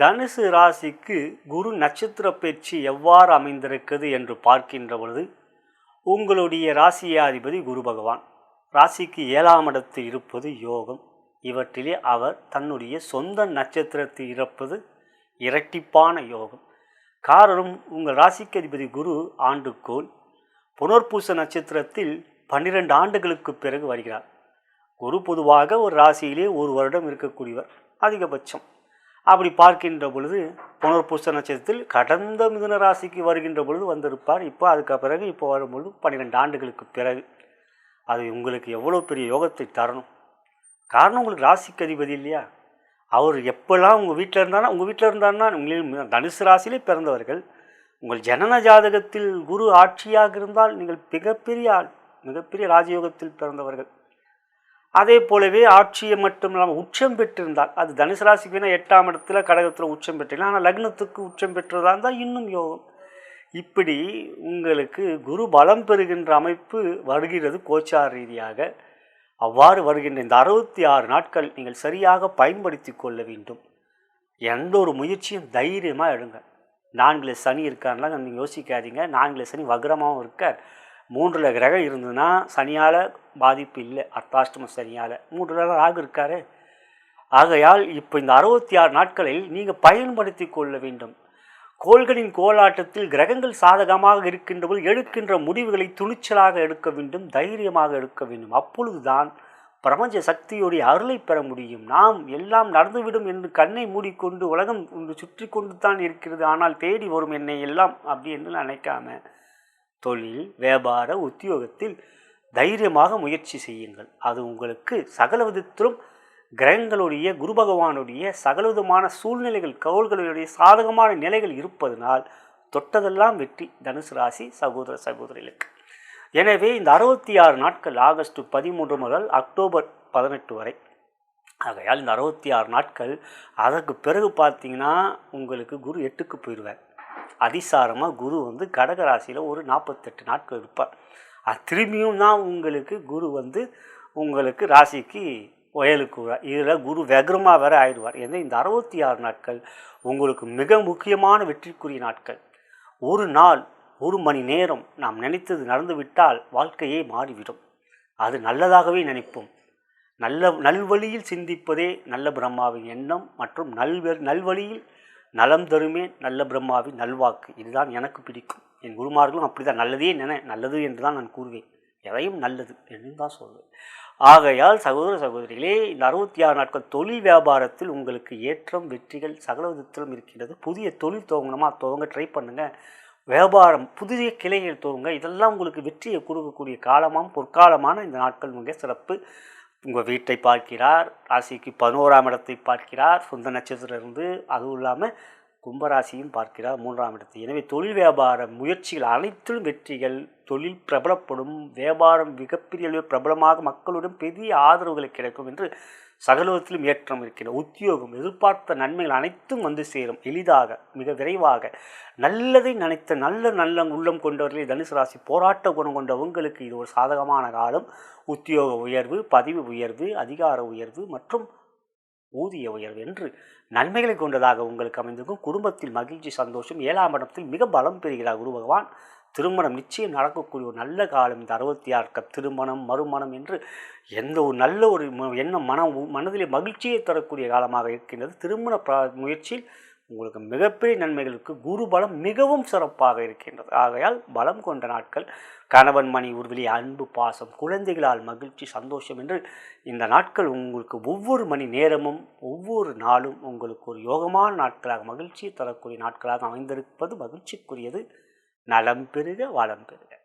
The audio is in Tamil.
தனுசு ராசிக்கு குரு நட்சத்திர பயிற்சி எவ்வாறு அமைந்திருக்கிறது என்று பார்க்கின்ற பொழுது உங்களுடைய ராசியாதிபதி குரு பகவான். ராசிக்கு ஏழாம் இடத்தில் இருப்பது யோகம். இவற்றிலே அவர் தன்னுடைய சொந்த நட்சத்திரத்தில் இருப்பது இரட்டிப்பான யோகம். காரணம் உங்கள் ராசிக்கு அதிபதி குரு ஆண்டுக்கோள் புனர்பூச நட்சத்திரத்தில் பன்னிரெண்டு ஆண்டுகளுக்கு பிறகு வருகிறார். குரு பொதுவாக ஒரு ராசியிலே ஒரு வருடம் இருக்கக்கூடியவர். அதிகபட்சம் அப்படி பார்க்கின்ற பொழுது புனர்பூச நட்சத்திரத்தில் கடந்த மிதுன ராசிக்கு வருகின்ற பொழுது வந்திருப்பார். இப்போ அதுக்கு பிறகு இப்போ வரும்பொழுது பன்னிரெண்டு ஆண்டுகளுக்கு பிறகு. அது உங்களுக்கு எவ்வளோ பெரிய யோகத்தை தரணும். காரணம் உங்களுக்கு ராசிக்கு அதிபதி இல்லையா? அவர் எப்போல்லாம் உங்கள் வீட்டில் இருந்தானா உங்கள் வீட்டில் இருந்தாருன்னா உங்களில் தனுசு ராசியிலே பிறந்தவர்கள். உங்கள் ஜனன ஜாதகத்தில் குரு ஆட்சியாக இருந்தால் நீங்கள் மிகப்பெரிய ஆள் மிகப்பெரிய ராஜயோகத்தில் பிறந்தவர்கள். அதே போலவே ஆட்சியை மட்டும் இல்லாமல் உச்சம் பெற்றிருந்தால் அது தனுசு ராசிக்கு வேணால் எட்டாம் இடத்துல கடகத்தில் உச்சம் பெற்றிருக்கலாம் ஆனால் லக்னத்துக்கு உச்சம் பெற்றதா இருந்தால் இன்னும் யோகம் இப்படி உங்களுக்கு குரு பலம் பெறுகின்ற அமைப்பு வருகிறது கோச்சார் ரீதியாக. அவ்வாறு வருகின்ற இந்த அறுபத்தி ஆறு நாட்கள் நீங்கள் சரியாக பயன்படுத்தி கொள்ள வேண்டும். எந்த ஒரு முயற்சியும் தைரியமாக எடுங்க. நான்கில் சனி இருக்கான்லாம் நீங்கள் யோசிக்காதீங்க. நான்கில் சனி வக்ரமாகவும் இருக்கார். மூன்றில் கிரகம் இருந்ததுன்னா சனியால் பாதிப்பு இல்லை. அர்த்தாஷ்டம சனியால். மூன்றில் ராகு இருக்காரு. ஆகையால் இப்போ இந்த அறுபத்தி ஆறு நாட்களில் நீங்கள் பயன்படுத்தி கொள்ள வேண்டும். கோள்களின் கோலாட்டத்தில் கிரகங்கள் சாதகமாக இருக்கின்றபோது எடுக்கின்ற முடிவுகளை துணிச்சலாக எடுக்க வேண்டும் தைரியமாக எடுக்க வேண்டும். அப்பொழுதுதான் பிரபஞ்ச சக்தியுடைய அருளை பெற முடியும். நாம் எல்லாம் நடந்துவிடும் என்று கண்ணை மூடிக்கொண்டு உலகம் சுற்றி கொண்டு தான் இருக்கிறது. ஆனால் தேடி வரும் என்னை எல்லாம் அப்படி என்று நினைக்காம தொழில் வியாபார உத்தியோகத்தில் தைரியமாக முயற்சி செய்யுங்கள். அது உங்களுக்கு சகல விதத்திலும் கிரகங்களுடைய குரு பகவானுடைய சகலவிதமான சூழ்நிலைகள் கவுள்களுடைய சாதகமான நிலைகள் இருப்பதனால் தொட்டதெல்லாம் வெற்றி. தனுசு ராசி சகோதர சகோதரிகளுக்கு. எனவே இந்த அறுபத்தி ஆறு நாட்கள் ஆகஸ்ட் பதிமூன்று முதல் அக்டோபர் பதினெட்டு வரை. ஆகையால் இந்த அறுபத்தி ஆறு நாட்கள் அதற்கு பிறகு பார்த்தீங்கன்னா உங்களுக்கு குரு எட்டுக்கு போயிடுவார். அதிசாரமாக குரு வந்து கடக ராசியில் ஒரு நாற்பத்தெட்டு நாட்கள் இருப்பார். அது திரும்பியும் தான் உங்களுக்கு குரு வந்து உங்களுக்கு ராசிக்கு வயலுக்கு இதில் குரு வெகரமாக வேற ஆயிடுவார். ஏன்னா இந்த அறுபத்தி ஆறு நாட்கள் உங்களுக்கு மிக முக்கியமான வெற்றிக்குரிய நாட்கள். ஒரு நாள் ஒரு மணி நேரம் நாம் நினைத்தது நடந்துவிட்டால் வாழ்க்கையே மாறிவிடும். அது நல்லதாகவே நினைப்போம். நல்ல நல்வழியில் சிந்திப்பதே நல்ல பிரம்மாவின் எண்ணம் மற்றும் நல்வ நல்வழியில் நலம் தருமே நல்ல பிரம்மாவின் நல்வாக்கு. இதுதான் எனக்கு பிடிக்கும். என் குருமார்களும் அப்படிதான். நல்லதே நினை நல்லது என்று தான் நான் கூறுவேன். எதையும் நல்லது என்று தான் சொல்வேன். ஆகையால் சகோதர சகோதரிகளே இந்த அறுபத்தி ஆறு நாட்கள் தொழில் வியாபாரத்தில் உங்களுக்கு ஏற்றம் வெற்றிகள் சகல விதத்திலும் இருக்கின்றது புதிய தொழில் துவங்கணுமா? துவங்க ட்ரை பண்ணுங்கள் வியாபாரம் புதிய கிளைகள் துவங்க இதெல்லாம் உங்களுக்கு வெற்றியை கொடுக்கக்கூடிய காலமாம் பொற்காலமான இந்த நாட்கள் மிக சிறப்பு. உங்கள் வீட்டை பார்க்கிறார் ராசிக்கு பதினோராம் இடத்தை பார்க்கிறார் சொந்த நட்சத்திரம் இருந்து அதுவும் இல்லாமல் கும்பராசியும் பார்க்கிறார் மூன்றாம் இடத்தை எனவே தொழில் வியாபார முயற்சிகள் அனைத்திலும் வெற்றிகள். தொழில் பிரபலப்படும். வியாபாரம் மிகப்பெரிய அளவில் பிரபலமாக மக்களுடன் பெரிய ஆதரவுகள் கிடைக்கும் என்று சகலத்திலும் ஏற்றம் இருக்கிற உத்தியோகம் எதிர்பார்த்த நன்மைகள் அனைத்தும் வந்து சேரும். எளிதாக மிக விரைவாக. நல்லதை நினைத்த நல்ல நல்ல உள்ளம் கொண்டவர்களே தனுசு ராசி போராட்ட குணம் கொண்டவங்களுக்கு இது ஒரு சாதகமான காலம். உத்தியோக உயர்வு பதவி உயர்வு அதிகார உயர்வு மற்றும் ஊதிய உயர்வு என்று நன்மைகளை கொண்டதாக உங்களுக்கு அமைந்திருக்கும். குடும்பத்தில் மகிழ்ச்சி சந்தோஷம் ஏழாம் இடத்தில் மிக பலம் பெறுகிறார் குரு பகவான். திருமணம் நிச்சயம் நடக்கக்கூடிய ஒரு நல்ல காலம் இந்த அறுபத்தி ஆறு திருமணம் மறுமணம் என்று எந்த ஒரு நல்ல ஒரு எண்ணம் மன மனதிலே மகிழ்ச்சியை தரக்கூடிய காலமாக இருக்கின்றது. திருமண முயற்சியில் உங்களுக்கு மிகப்பெரிய நன்மைகளுக்கு குரு பலம் மிகவும் சிறப்பாக இருக்கின்றது. ஆகையால் பலம் கொண்ட நாட்கள் கணவன் மணி உருவிலே அன்பு பாசம் குழந்தைகளால் மகிழ்ச்சி சந்தோஷம் என்று இந்த நாட்கள் உங்களுக்கு ஒவ்வொரு மணி நேரமும் ஒவ்வொரு நாளும் உங்களுக்கு ஒரு யோகமான நாட்களாக மகிழ்ச்சியை தரக்கூடிய நாட்களாக அமைந்திருப்பது மகிழ்ச்சிக்குரியது. நலம் பெறுக வளம் பெறுக.